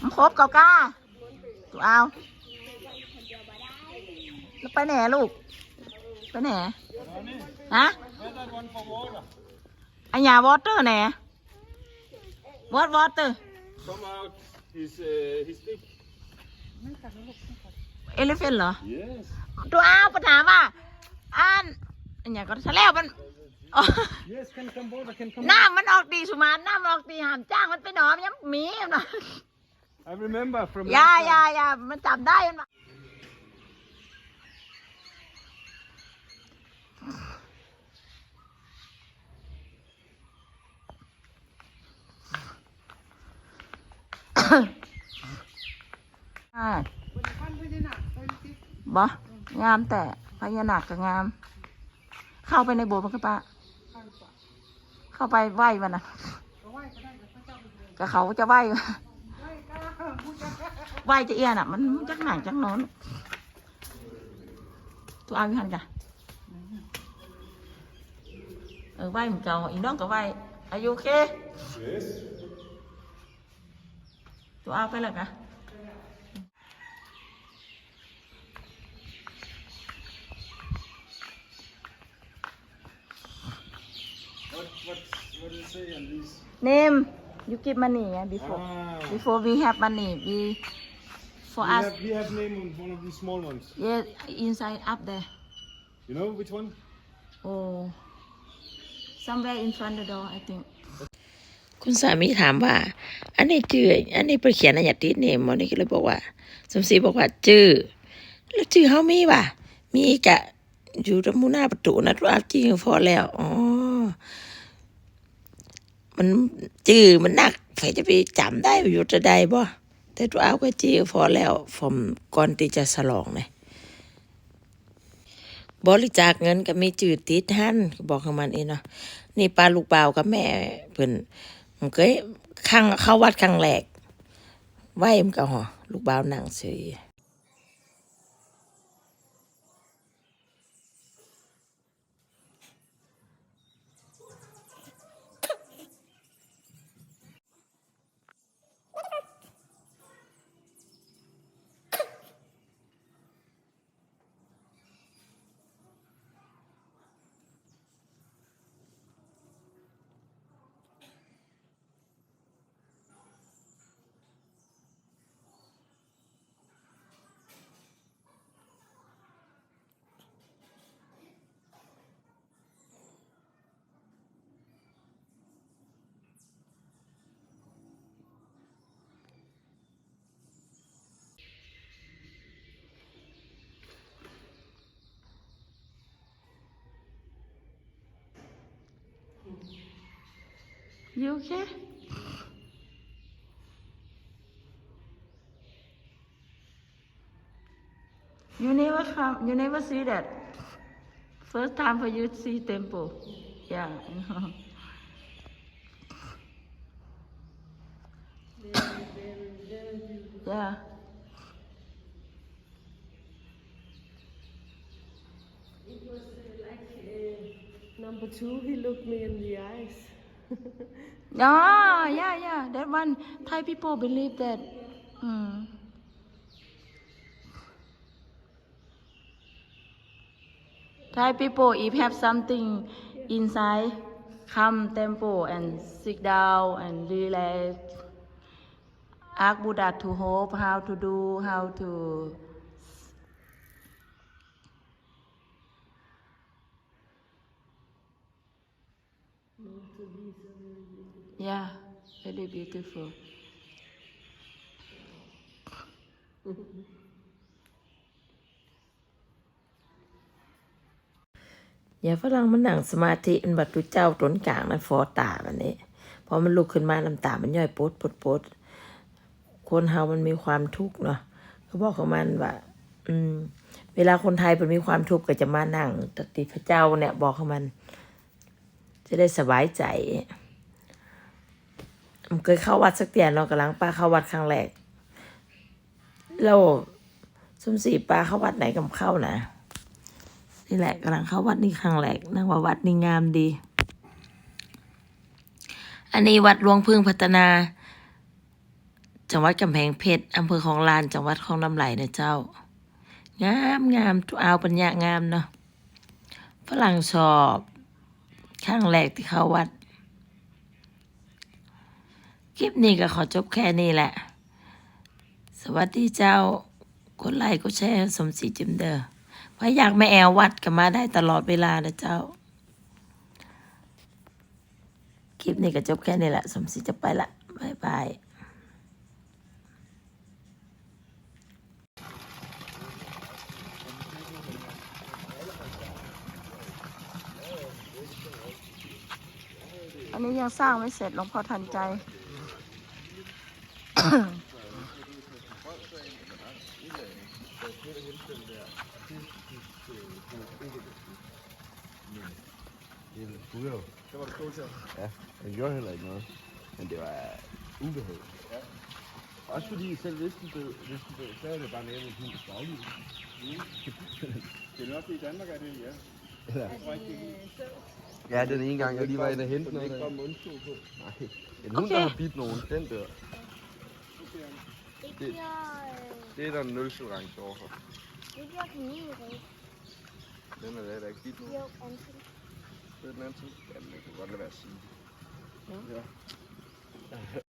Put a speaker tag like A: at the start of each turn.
A: มันครบเกากาตัวเอาแล้วไปไหนลูก ไปไหนฮะ
B: Another one for water.
A: อันยาวอเตอร์ไหนวอตวอเตอร์
B: Come out his uh, his stick.
A: เอลิเฟนเหรอ
B: Yes.
A: ตัวเอาปัญหามว่าอันอันอย่างก็ทะเลวมันอ๋อ
B: Yes, can come water, can come.
A: น้ำมันออกดีสุมานน้ำมันออกดีหามจ้างมันไปหนอมยังหมีมันน่ะ
B: I remember from
A: อยา
B: last
A: อยา
B: time.
A: อยามันจำได้มันว่าอ่าบ่งามแต่พญานาคก็งาม เข้าไปในโบสถ์มันก็ปะ เข้าไปไหว้มันนะก็เขาจะไหว้ไหว้จะเอียนอะ มันจักหนังจักโน้นตัวเอาอยู่หันจ้ะเออไหว้เหมือนเก่าอีน้องก็ไหว้อายุเค
B: Yes.
A: ตัวเอาไปแล้วกะ
B: say on these?
A: name you give money yeah, before
B: Ah.
A: before we have money we for
B: We
A: us
B: have, we have name on one of these small ones.
A: yeah inside up there
B: You know which one?
A: oh somewhere in front the door I think คุณสามีถามว่า อันนี้จื่ออันนี้ไปเขียนอะไรอย่างติดเนมวันนี้ก็เลยบอกว่า สมศรีบอกว่าจื่อแล้วจื่อเฮามีว่ะมีกะอยู่ตรงมุหน้าประตูนะตัวจริงพอแล้วอ๋อ มันจื่อมันหนักใครจะไปจำได้อยู่จะได้บ่แต่ตัวเอาก็จื่อพอแล้วผมก่อนที่จะฉลองเนี่ยบริจาคเงินก็มีจื่อติดหันบอกของมันเองเนาะนี่ปลาลูกเปล่ากับแม่เพิ่นมันเคยครั้งเข้าวัดครั้งแรกไหวมันก็หอลูกเบานั่งเฉย You okay? You never come, you never see that. First time for you to see temple. Yeah, I know. Yeah.
C: Uh, uh, number two, he looked me in the eyes.
A: Ah, yeah, yeah. That one Thai people believe that. Mm. Thai people, if have something inside, come temple and sit down and relax. Ask Buddha to hope how to do, how to. Yeah, very beautiful. อย่าฝรั่งมันหนังสมาธิมันบัดตุเจ้าต้นกลางนะฟอตาแบบนี้พอมันลุกขึ้นมาน้ำตา มันย่อยปดปดปดคนเฮามันมีความทุกข์เนาะเขาบอกของมันว่า อืม เวลาคนไทยมันมีความทุกข์ก็จะมานั่งตติพระเจ้าเนี่ย บอกของมัน จะได้สบายใจ เคยเข้าวัดสักเตียนเรากำลังป้าเข้าวัดครั้งแรกแล้วสมศรีป้าเข้าวัดไหนกับเข้านะนี่แหละกำลังเข้าวัดนี่ครั้งแรกนั่งว่าวัดนี่งามดี อันนี้วัดหลวงพึ่งพัฒนา จังหวัดกำแพงเพชรอำเภอของลานจังหวัดของน้ำไหลนะเจ้า งามงามทุอาปัญญางามเนาะฝรั่งชอบข้างแรกที่เข้าวัด คลิปนี้ก็ขอจบแค่นี้แหละ สวัสดีเจ้ากดไลค์กดแชร์สมศรีจิมเดอร์ถ้าอยากมาแอววัดก็มาได้ตลอดเวลานะเจ้า คลิปนี้ก็จบแค่นี้แหละ สมศรีจะไปละบายบายอันนี้ยังสร้างไม่เสร็จหลวงพ่อทันใจ
D: Det var
B: Det var du god til.
D: Ja, den gjorde heller ikke noget. Men det var ubehageligt. Ja. Også fordi selv hvis den død, hvis den død, så er det bare mere en hund daglig.
B: Det er nok i Danmark, er det, ja.
D: Eller,
B: Rigtig.
D: ja, den ene gang, jeg lige var inde og hente
B: Den
D: noget.
B: ikke
D: der.
B: bare mundstol på.
D: Nej, en hund, der har bidt nogen, den dør.
E: Det bliver, øh,
D: Det er der en nultolerance overfor.
E: det bliver kaninræb.
D: Den er der, der ikke bidt nogen.
E: Jo, ansigt.
D: Det er den anden side. Jamen, det kan godt lade være at sige. Ja.